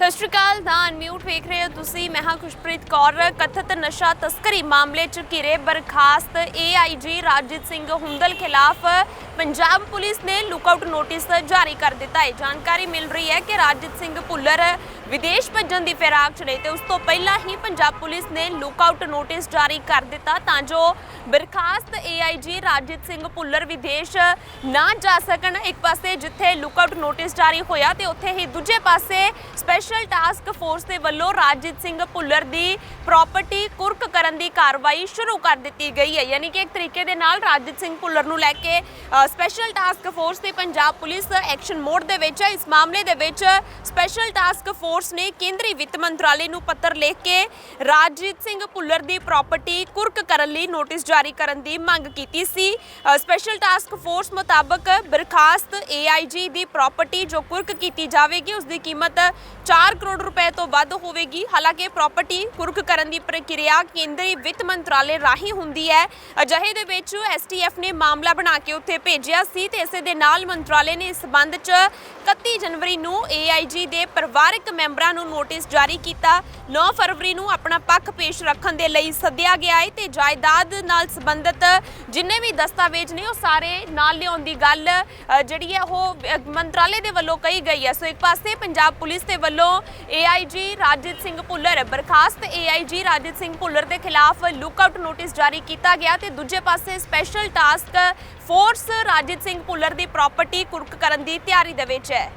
ਸਤਿ ਸ਼੍ਰੀ ਅਕਾਲ, ਦਾ ਅਨਮਿਊਟ ਵੇਖ ਰਹੇ ਹੋ ਤੁਸੀਂ। ਮੈਂ ਹਾਂ ਖੁਸ਼ਪ੍ਰੀਤ ਕੌਰ। ਕਥਿਤ ਨਸ਼ਾ ਤਸਕਰੀ ਮਾਮਲੇ 'ਚ ਘਿਰੇ ਬਰਖਾਸਤ। ਏਆਈਜੀ ਰਾਜਿਤ ਸਿੰਘ ਹੁੰਦਲ ਖਿਲਾਫ ਪੰਜਾਬ ਪੁਲਿਸ ਨੇ ਲੁਕਆਊਟ ਨੋਟਿਸ ਜਾਰੀ ਕਰ ਦਿੱਤਾ ਹੈ। ਜਾਣਕਾਰੀ ਮਿਲ ਰਹੀ ਹੈ ਕਿ ਰਾਜਿਤ ਸਿੰਘ ਭੁੱਲਰ ਵਿਦੇਸ਼ ਭੱਜਣ ਦੀ ਫਿਰਾਕ 'ਚ ਨੇ ਤੇ ਉਸ ਤੋਂ ਪਹਿਲਾਂ ਹੀ ਪੰਜਾਬ ਪੁਲਿਸ ਨੇ ਲੁਕਆਊਟ ਨੋਟਿਸ ਜਾਰੀ ਕਰ ਦਿੱਤਾ ਤਾਂ ਜੋ ਬਰਖਾਸਤ ਏਆਈਜੀ ਰਾਜਿਤ ਸਿੰਘ ਭੁੱਲਰ ਵਿਦੇਸ਼ ਨਾ ਜਾ ਸਕਣ। ਇੱਕ ਪਾਸੇ ਜਿੱਥੇ ਲੁਕਆਊਟ ਨੋਟਿਸ ਜਾਰੀ ਹੋਇਆ ਤੇ ਉੱਥੇ ਹੀ ਦੂਜੇ ਪਾਸੇ ਸਪੈਸ਼ਲ ਟਾਸਕ ਫੋਰਸ ਦੇ ਵੱਲੋਂ ਰਾਜਿਤ ਸਿੰਘ ਭੁੱਲਰ ਦੀ ਪ੍ਰਾਪਰਟੀ ਕੁਰਕ ਕਰਨ ਦੀ ਕਾਰਵਾਈ ਸ਼ੁਰੂ ਕਰ ਦਿੱਤੀ ਗਈ ਹੈ। ਯਾਨੀ ਕਿ ਇੱਕ ਤਰੀਕੇ ਦੇ ਨਾਲ ਰਾਜਿਤ ਸਿੰਘ ਭੁੱਲਰ ਨੂੰ ਲੈ ਕੇ ਸਪੈਸ਼ਲ ਟਾਸਕ ਫੋਰਸ ਤੇ ਪੰਜਾਬ ਪੁਲਿਸ ਐਕਸ਼ਨ ਮੋਡ ਦੇ ਵਿੱਚ ਇਸ ਮਾਮਲੇ ਦੇ ਵਿੱਚ ਸਪੈਸ਼ਲ ਟਾਸਕ ਫੋਰਸ ਨੇ ਕੇਂਦਰੀ ਵਿੱਤ ਮੰਤਰਾਲੇ ਨੂੰ ਪੱਤਰ ਲਿਖ ਕੇ ਰਾਜਜੀਤ ਸਿੰਘ ਭੁੱਲਰ ਦੀ ਪ੍ਰਾਪਰਟੀ ਕੁਰਕ ਕਰਨ ਲਈ ਨੋਟਿਸ ਜਾਰੀ ਕਰਨ ਦੀ ਮੰਗ ਕੀਤੀ ਸੀ। ਸਪੈਸ਼ਲ ਟਾਸਕ ਫੋਰਸ ਮੁਤਾਬਕ ਬਰਖਾਸਤ ਏਆਈਜੀ ਦੀ ਪ੍ਰਾਪਰਟੀ ਜੋ ਕੁਰਕ ਕੀਤੀ ਜਾਵੇਗੀ ਉਸ ਦੀ ਕੀਮਤ 4 ਕਰੋੜ ਰੁਪਏ ਤੋਂ ਵੱਧ ਹੋਵੇਗੀ। ਹਾਲਾਂਕਿ ਪ੍ਰਾਪਰਟੀ ਕੁਰਕ ਕਰਨ ਦੀ ਪ੍ਰਕਿਰਿਆ ਕੇਂਦਰੀ ਵਿੱਤ ਮੰਤਰਾਲੇ ਰਾਹੀਂ ਹੁੰਦੀ ਹੈ। ਅਜਿਹੇ ਦੇ ਵਿੱਚ ਐਸਟੀਐਫ ਨੇ ਮਾਮਲਾ ਬਣਾ ਕੇ ਉੱਥੇ ਭੇਜਿਆ ਸੀ ਤੇ ਇਸੇ ਦੇ ਨਾਲ ਮੰਤਰਾਲੇ ਨੇ ਇਸ ਸਬੰਧ 'ਚ 31 ਜਨਵਰੀ ਨੂੰ ਏਆਈਜੀ ਦੇ ਪਰਿਵਾਰਕ ਮੈਂਬਰਾਂ ਨੂੰ ਨੋਟਿਸ ਜਾਰੀ ਕੀਤਾ। 9 ਫਰਵਰੀ ਨੂੰ ਆਪਣਾ ਪੱਖ ਪੇਸ਼ ਰੱਖਣ ਦੇ ਲਈ ਸੱਦਿਆ ਗਿਆ ਹੈ ਤੇ ਜਾਇਦਾਦ ਨਾਲ ਸੰਬੰਧਿਤ ਜਿੰਨੇ ਵੀ ਦਸਤਾਵੇਜ਼ ਨੇ ਉਹ ਸਾਰੇ ਨਾਲ ਲਿਆਉਣ ਦੀ ਗੱਲ ਜਿਹੜੀ ਹੈ ਉਹ ਮੰਤਰਾਲੇ ਦੇ ਵੱਲੋਂ ਕਹੀ ਗਈ ਹੈ। ਸੋ ਇੱਕ ਪਾਸੇ ਪੰਜਾਬ ਪੁਲਿਸ ਦੇ ਵੱਲੋਂ ਏਆਈਜੀ ਰਾਜਿਤ ਸਿੰਘ ਭੁੱਲਰ ਬਰਖਾਸਤ ਏਆਈਜੀ ਰਾਜਿਤ ਸਿੰਘ ਭੁੱਲਰ ਦੇ ਖਿਲਾਫ ਲੁਕਆਊਟ ਨੋਟਿਸ ਜਾਰੀ ਕੀਤਾ ਗਿਆ ਤੇ ਦੂਜੇ ਪਾਸੇ special task force Rajit Singh Bhullar ਦੀ ਪ੍ਰਾਪਰਟੀ ਕੁਰਕ ਕਰਨ ਦੀ ਤਿਆਰੀ ਦੇ ਵਿੱਚ ਹੈ।